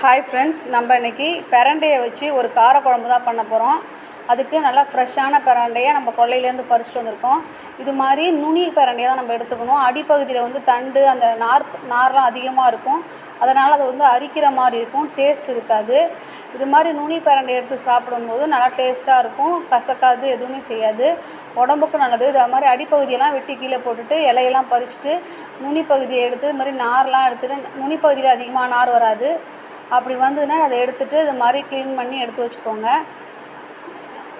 Hi friends நம்ம இன்னைக்கு பெரண்டையை வச்சு ஒரு காரக்குழம்பு தான் பண்ண போகிறோம் அதுக்கு நல்லா ஃப்ரெஷ்ஷான பிரண்டையை நம்ம கொல்லையிலேருந்து பறிச்சுட்டு வந்திருக்கோம். இது மாதிரி நுனி பெரண்டையை தான் நம்ம எடுத்துக்கணும். அடிப்பகுதியில் வந்து தண்டு அந்த நார் நார்லாம் அதிகமாக இருக்கும். அதனால் அது வந்து அரிக்கிற மாதிரி இருக்கும். டேஸ்ட் இருக்காது. இது மாதிரி நுனி பெரண்டை எடுத்து சாப்பிடும்போது நல்லா டேஸ்ட்டாக இருக்கும். கசக்காது எதுவுமே செய்யாது. உடம்புக்கும் நல்லது. இது மாதிரி அடிப்பகுதியெல்லாம் வெட்டி கீழே போட்டுட்டு இலையெல்லாம் பறிச்சுட்டு நுனி பகுதியை எடுத்து இது மாதிரி நார்லாம் எடுத்துகிட்டு நுனி பகுதியில் அதிகமாக நார் வராது. அப்படி வந்ததுன்னா அதை எடுத்துகிட்டு இது மாதிரி க்ளீன் பண்ணி எடுத்து வச்சுக்கோங்க.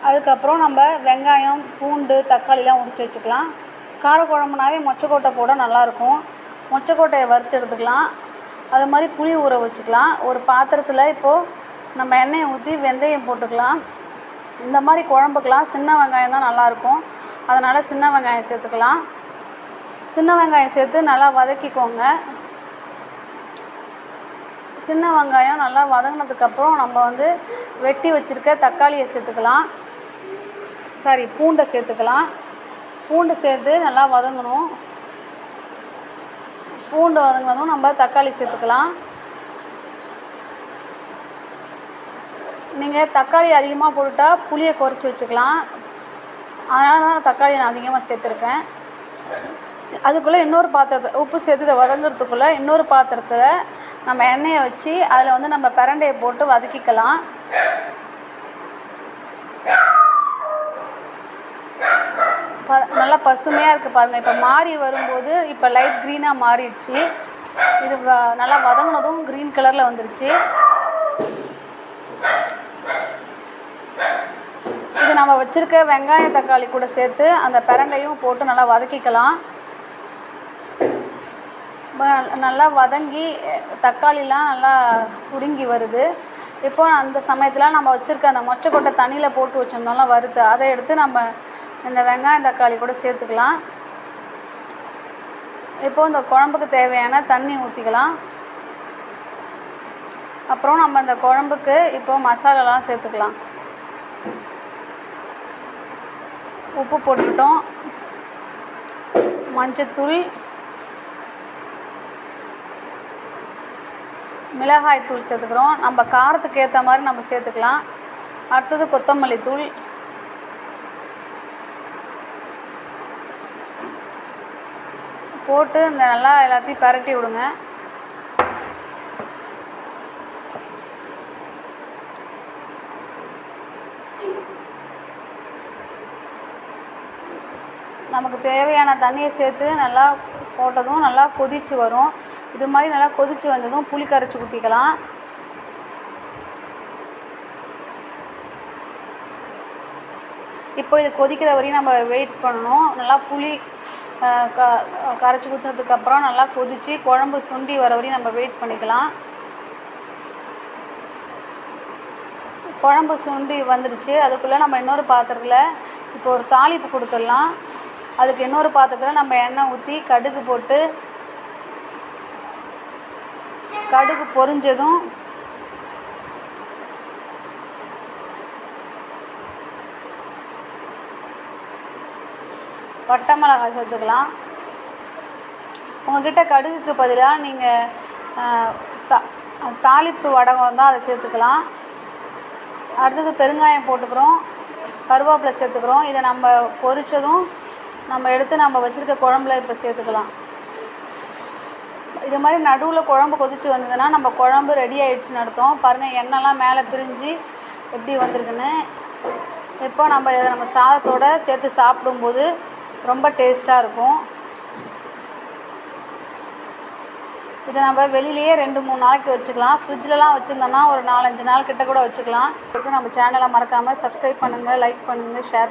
அதுக்கப்புறம் நம்ம வெங்காயம் பூண்டு தக்காளிலாம் உரித்து வச்சுக்கலாம். காரக்குழம்புனாவே மொச்சக்கோட்டை போட நல்லாயிருக்கும். மொச்சக்கோட்டையை வறுத்து எடுத்துக்கலாம். அது மாதிரி புளி ஊற வச்சுக்கலாம். ஒரு பாத்திரத்தில் இப்போது நம்ம எண்ணெயை ஊற்றி வெந்தயம் போட்டுக்கலாம். இந்த மாதிரி குழம்புக்கெலாம் சின்ன வெங்காயம் தான் நல்லாயிருக்கும். அதனால் சின்ன வெங்காயம் சேர்த்துக்கலாம். சின்ன வெங்காயம் சேர்த்து நல்லா வதக்கிக்கோங்க. சின்ன வெங்காயம் நல்லா வதங்கினதுக்கப்புறம் நம்ம வந்து வெட்டி வச்சுருக்க தக்காளியை சேர்த்துக்கலாம். சாரி பூண்டை சேர்த்துக்கலாம். பூண்டு சேர்த்து நல்லா வதங்கணும். பூண்டு வதங்கினதும் நம்ம தக்காளி சேர்த்துக்கலாம். நீங்கள் தக்காளி அதிகமாக போட்டுட்டா புளியை குறைச்சி வச்சுக்கலாம். அதனால தான் தக்காளி நான் அதிகமாக சேர்த்துருக்கேன். அதுக்குள்ளே இன்னொரு பாத்திரத்தை உப்பு சேர்த்து இதை வதங்குறதுக்குள்ளே இன்னொரு பாத்திரத்தில் நம்ம எண்ணெயை வச்சு அதில் வந்து நம்ம பிரண்டையை போட்டு வதக்கிக்கலாம். ப நல்லா பசுமையாக இருக்குது பாருங்கள் இப்போ மாறி வரும்போது இப்போ லைட் க்ரீனாக மாறிடுச்சு. இது வ நல்லா வதங்கினதும் க்ரீன் கலரில் வந்துருச்சு. இது நம்ம வச்சுருக்க வெங்காயம் தக்காளி கூட சேர்த்து அந்த பிரண்டையும் போட்டு நல்லா வதக்கிக்கலாம். நல்லா வதங்கி தக்காளிலாம் நல்லா சுருங்கி வருது. இப்போ அந்த சமயத்தில் நம்ம வச்சுருக்க அந்த மொச்சக்கொட்டை தண்ணியில் போட்டு வச்சுருந்தோம்ல வறுத்து அதை எடுத்து நம்ம இந்த வெங்காயம் தக்காளி கூட சேர்த்துக்கலாம். இப்போ இந்த குழம்புக்கு தேவையான தண்ணி ஊற்றிக்கலாம் அப்புறம் நம்ம இந்த குழம்புக்கு இப்போ மசாலாலாம் சேர்த்துக்கலாம். உப்பு போட்டுக்கிட்டோம். மஞ்சத்தூள் மிளகாய் தூள் சேர்த்துக்கிறோம். நம்ம காரத்துக்கு ஏற்ற மாதிரி நம்ம சேர்த்துக்கலாம். அடுத்தது கொத்தமல்லி தூள். போட்டு இந்த நல்லா எல்லாத்தையும் பரட்டி விடுங்க. நமக்கு தேவையான தண்ணியை சேர்த்து நல்லா போட்டதும் நல்லா கொதித்து வரும். இது மாதிரி நல்லா கொதித்து வந்ததும் புளி கரைச்சி ஊற்றிக்கலாம் இப்போ இது கொதிக்கிற வரையும் நம்ம வெயிட் பண்ணணும். நல்லா புளி க கரைச்சி ஊற்றுனதுக்கப்புறம் நல்லா கொதித்து குழம்பு சுண்டி வர வரையும் நம்ம வெயிட் பண்ணிக்கலாம். குழம்பு சுண்டி வந்துடுச்சு. அதுக்குள்ளே நம்ம இன்னொரு பாத்திரத்தில் இப்போ ஒரு தாளிப்பு கொடுத்துடலாம். அதுக்கு இன்னொரு பாத்திரத்தில் நம்ம எண்ணெய் ஊற்றி கடுகு போட்டு கடுகு பொரிஞ்சதும் பட்டை மிளகாய் சேர்த்துக்கலாம். உங்ககிட்ட கடுகுக்கு பதிலாக நீங்கள் தா தாளிப்பு வடகம் தான் அதை சேர்த்துக்கலாம். அடுத்தது பெருங்காயம் போட்டுக்கிறோம். கருவேப்பிலை சேர்த்துக்கிறோம். இதை நம்ம பொரித்ததும் நம்ம எடுத்து நம்ம வச்சுருக்க குழம்புல இப்போ சேர்த்துக்கலாம். இது மாதிரி நடுவில் குழம்பு கொதித்து வந்ததுன்னா நம்ம குழம்பு ரெடி ஆகிடுச்சுன்னு அர்த்தம். பாருங்கள் எண்ணெய்லாம் மேலே பிரிஞ்சு எப்படி வந்திருக்குன்னு. இப்போ நம்ம இதை நம்ம சாதத்தோடு சேர்த்து சாப்பிடும்போது ரொம்ப டேஸ்ட்டாக இருக்கும். இதை நம்ம வெளியிலேயே ரெண்டு மூணு நாளைக்கு வச்சுக்கலாம். ஃப்ரிட்ஜ்லலாம் வச்சுருந்தோம்னா ஒரு நாலஞ்சு நாள் கிட்ட கூட வச்சுக்கலாம். நம்ம சேனலை மறக்காமல் சப்ஸ்கிரைப் பண்ணுங்கள் லைக் பண்ணுங்கள் ஷேர்